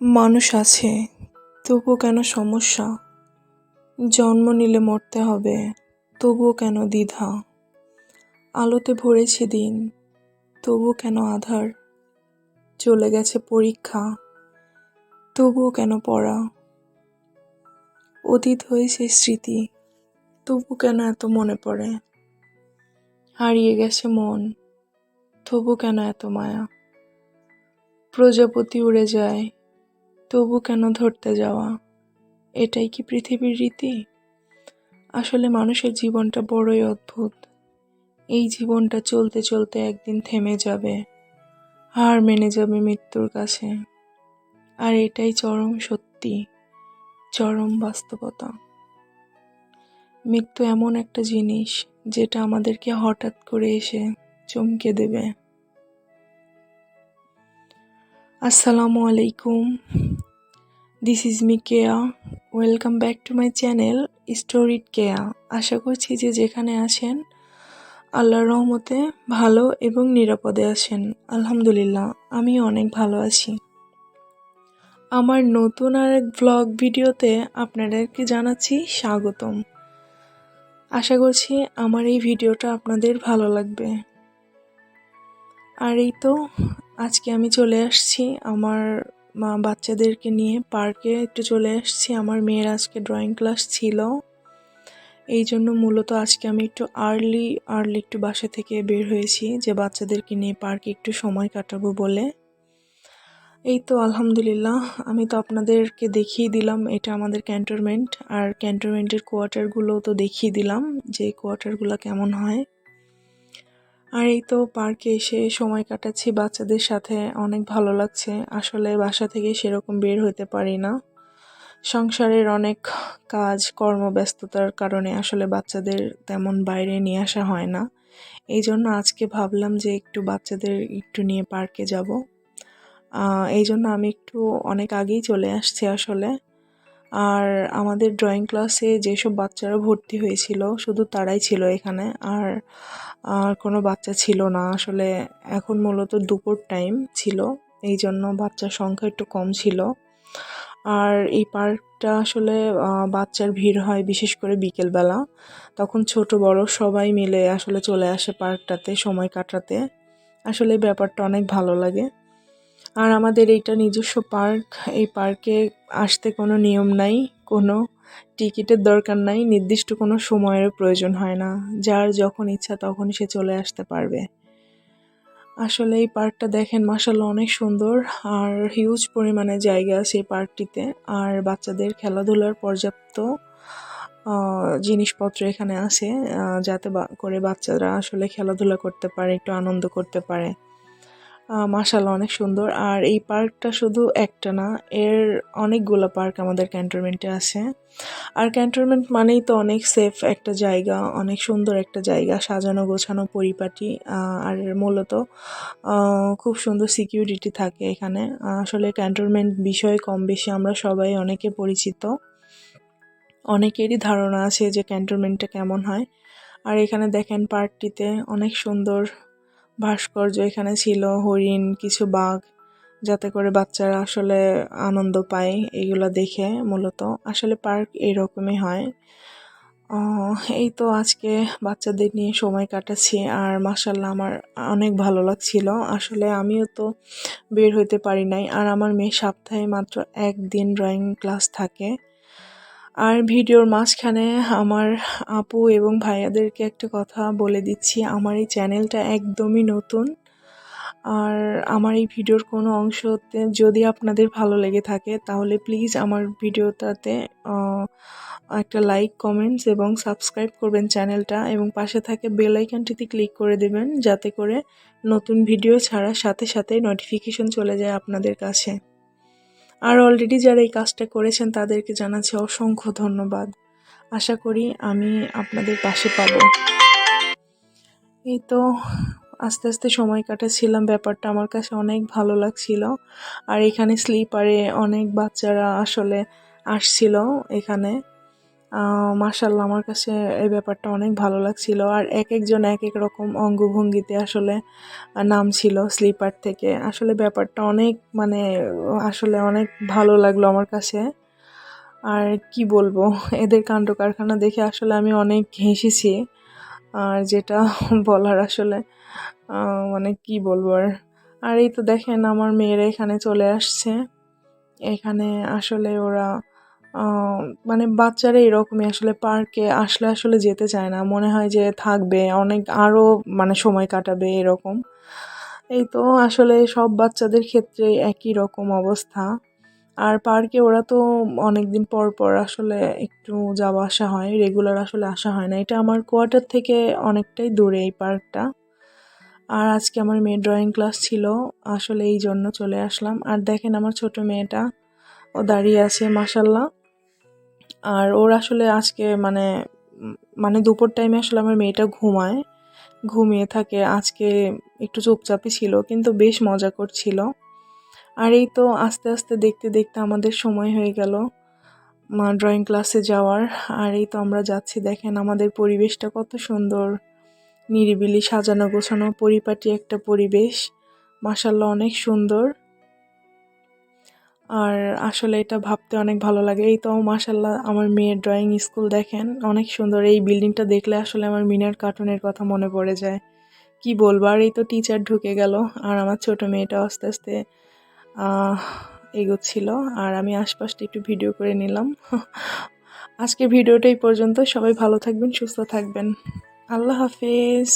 মানুষ আছে তবু কেন সমস্যা? জন্ম নিলে মরতে হবে, তবুও কেন দ্বিধা? আলোতে ভরেছে দিন তবু কেন আধার? চলে গেছে পরীক্ষা, তবুও কেন পড়া? অতীত হয়েছে স্মৃতি তবু কেন এত মনে পড়ে? হারিয়ে গেছে মন তবু কেন এত মায়া? প্রজাপতি উড়ে যায় তবু কেন ধরতে যাওয়া? এটাই কি পৃথিবীর রীতি? আসলে মানুষের জীবনটা বড়ই অদ্ভুত। এই জীবনটা চলতে চলতে একদিন থেমে যাবে হার মেনে যাবে মৃত্যুর কাছে। আর এটাই চরম সত্যি, চরম বাস্তবতা। মৃত্যু এমন একটা জিনিস, যেটা আমাদেরকে হঠাৎ করে এসে চমকে দেবে। আসসালামু আলাইকুম। This is me Keya welcome back to my channel storied Keya আশা করছি যে যেখানে আছেন, আল্লাহর রহমতে ভালো এবং নিরাপদে আছেন। আলহামদুলিল্লাহ আমি অনেক ভালো আছি। আমার নতুন আর এক ব্লগ ভিডিওতে আপনাদেরকে জানাচ্ছি স্বাগতম। আশা করছি আমার এই ভিডিওটা আপনাদের ভালো লাগবে। আর এই তো, আজকে আমি চলে আসছি আমার মা বাচ্চাদেরকে নিয়ে পার্কে একটু চলে আসছি। আমার মেয়ের আজকে ড্রয়িং ক্লাস ছিল। এই জন্য মূলত আজকে আমি একটু আর্লি আর্লি একটু বাসা থেকে বের হয়েছি যে বাচ্চাদেরকে নিয়ে পার্কে একটু সময় কাটাবো বলে। এই তো আলহামদুলিল্লাহ, আমি তো আপনাদেরকে দেখিয়ে দিলাম, এটা আমাদের ক্যান্টনমেন্ট আর ক্যান্টনমেন্টের কোয়ার্টারগুলোও তো দেখিয়ে দিলাম যে কোয়ার্টারগুলো কেমন হয়। আর এই তো পার্কে এসে সময় কাটাচ্ছি বাচ্চাদের সাথে, অনেক ভালো লাগছে। আসলে বাসা থেকে সেরকম বের হতে পারি না। সংসারের অনেক কাজ, কর্মব্যস্ততার কারণে আসলে বাচ্চাদের তেমন বাইরে নিয়ে আসা হয় না। এই জন্য আজকে ভাবলাম যে একটু বাচ্চাদের একটু নিয়ে পার্কে যাব। এই জন্য আমি একটু অনেক আগেই চলে আসছি আসলে। আর আমাদের ড্রয়িং ক্লাসে যেসব বাচ্চারা ভর্তি হয়েছিল, শুধু তারাই ছিল এখানে। আর আর কোনো বাচ্চা ছিল না। আসলে এখন মূলত দুপুর টাইম ছিল এই জন্য বাচ্চার সংখ্যা একটু কম ছিল। আর এই পার্কটা আসলে বাচ্চার ভিড় হয় বিশেষ করে বিকেলবেলা। তখন ছোট, বড় সবাই মিলে আসলে চলে আসে পার্কটাতে সময় কাটাতে। আসলে ব্যাপারটা অনেক ভালো লাগে। আর আমাদের এইটা নিজস্ব পার্ক, এই পার্কে আসতে কোনো নিয়ম নাই, কোনো টিকিটের দরকার নাই, নির্দিষ্ট কোনো সময়ের প্রয়োজন হয় না। যার যখন ইচ্ছা তখন সে চলে আসতে পারবে। আসলে এই পার্কটা দেখেন মাসাল্লাহ অনেক সুন্দর আর হিউজ পরিমাণে জায়গা আছে এই পার্কটিতে। আর বাচ্চাদের খেলাধুলার পর্যাপ্ত জিনিসপত্র এখানে আছে যাতে করে বাচ্চারা আসলে খেলাধুলা করতে পারে, একটু আনন্দ করতে পারে। মাসাল্লাহ অনেক সুন্দর। আর এই পার্কটা শুধু একটা না, এর অনেকগুলো পার্ক আমাদের ক্যান্টনমেন্টে আছে। আর ক্যান্টনমেন্ট মানেই তো অনেক সেফ একটা জায়গা, অনেক সুন্দর একটা জায়গা, সাজানো গোছানো পরিপাটি আর মূলত খুব সুন্দর সিকিউরিটি থাকে এখানে। আসলে ক্যান্টনমেন্ট বিষয়ে কম বেশি আমরা সবাই অনেকে পরিচিত। অনেকেরই ধারণা আছে যে ক্যান্টনমেন্টটা কেমন হয়। আর এখানে দেখেন পার্কটিতে অনেক সুন্দর ভাস্কর্য এখানে ছিল, হরিণ, কিছু বাঘ, যাতে করে বাচ্চারা আসলে আনন্দ পায় এগুলো দেখে মূলত। আসলে পার্ক এরকমই হয়। এই তো আজকে বাচ্চাদের নিয়ে সময় কাটাচ্ছি আর মাসাল্লাহ আমার অনেক ভালো লাগছিল। আসলে আমিও তো বের হইতে পারি নাই আর আমার মেয়ে সপ্তাহে মাত্র একদিন ড্রয়িং ক্লাস থাকে। আর ভিডিওর মাঝখানে আমার আপু এবং ভাইয়াদেরকে একটা কথা বলে দিচ্ছি। আমার এই চ্যানেলটা একদমই নতুন। আর আমার এই ভিডিওর কোনো অংশতে যদি আপনাদের ভালো লেগে থাকে, তাহলে প্লিজ আমার ভিডিওটাতে একটা লাইক, কমেন্টস এবং সাবস্ক্রাইব করবেন চ্যানেলটা এবং পাশে থাকে বেল আইকনটিতে ক্লিক করে দেবেন, যাতে করে নতুন ভিডিও ছাড়ার সাথে সাথে নোটিফিকেশন চলে যায় আপনাদের কাছে। আর অলরেডি যারা এই কাজটা করেছেন তাদেরকে জানাচ্ছি অসংখ্য ধন্যবাদ। আশা করি আমি আপনাদের পাশে পাব। এই তো আস্তে আস্তে সময় কাটাচ্ছিলাম, ব্যাপারটা আমার কাছে অনেক ভালো লাগছিল। আর এখানে স্লিপারে অনেক বাচ্চারা আসলে আসছিল এখানে। মার্শাল্লাহ আমার কাছে এই ব্যাপারটা অনেক ভালো লাগছিল। আর এক একজন এক এক রকম অঙ্গভঙ্গিতে আসলে নাম ছিল স্লিপার থেকে। আসলে ব্যাপারটা অনেক মানে আসলে অনেক ভালো লাগল আমার কাছে। আর কি বলব, এদের কাণ্ড কারখানা দেখে আসলে আমি অনেক হেসেছি। আর যেটা বলার আসলে মানে কি বলব আর। আর এই তো দেখেন, আমার মেয়েরা এখানে চলে আসছে। এখানে আসলে ওরা মানে বাচ্চারা এরকমই আসলে পার্কে আসলে আসলে যেতে চায় না। মনে হয় যে থাকবে, অনেক আরও মানে সময় কাটাবে এরকম। এই তো আসলে সব বাচ্চাদের ক্ষেত্রে একই রকম অবস্থা। আর পার্কে ওরা তো অনেক দিন পর পর আসলে একটু যাওয়া আসা হয় রেগুলার আসলে আসা হয় না। এটা আমার কোয়ার্টার থেকে অনেকটাই দূরে এই পার্কটা আর আজকে আমার মেয়ের ড্রয়িং ক্লাস ছিল, আসলে এই জন্য চলে আসলাম। আর দেখেন আমার ছোট মেয়েটা, ও দাঁড়িয়ে আছে মাসাল্লাহ আর ওর আসলে আজকে মানে মানে দুপুর টাইমে আসলে আমার মেয়েটা ঘুমায়। ঘুমিয়ে থাকে, আজকে একটু চুপচাপই ছিল, কিন্তু বেশ মজা করছিল। আর এই তো আস্তে আস্তে দেখতে দেখতে আমাদের সময় হয়ে গেল মা ড্রয়িং ক্লাসে যাওয়ার। আর এই তো আমরা যাচ্ছি, দেখেন আমাদের পরিবেশটা কত সুন্দর। নিরিবিলি, সাজানো গোছানো, পরিপাটি একটা পরিবেশ। মাসাল্লাহ অনেক সুন্দর। আর আসলে এটা ভাবতে অনেক ভালো লাগে। এই তো মাসাল্লাহ আমার মেয়ের ড্রয়িং স্কুল দেখেন। অনেক সুন্দর। এই বিল্ডিংটা দেখলে আসলে আমার মিনার কার্টুনের কথা মনে পড়ে যায়। কি বলব? আর এই তো টিচার ঢুকে গেল। আর আমার ছোট মেয়েটা আস্তে আস্তে এগোচ্ছিল। আর আমি আশপাশটা একটু ভিডিও করে নিলাম। আজকে ভিডিওটা এই পর্যন্ত। সবাই ভালো থাকবেন, সুস্থ থাকবেন। আল্লাহ হাফিজ।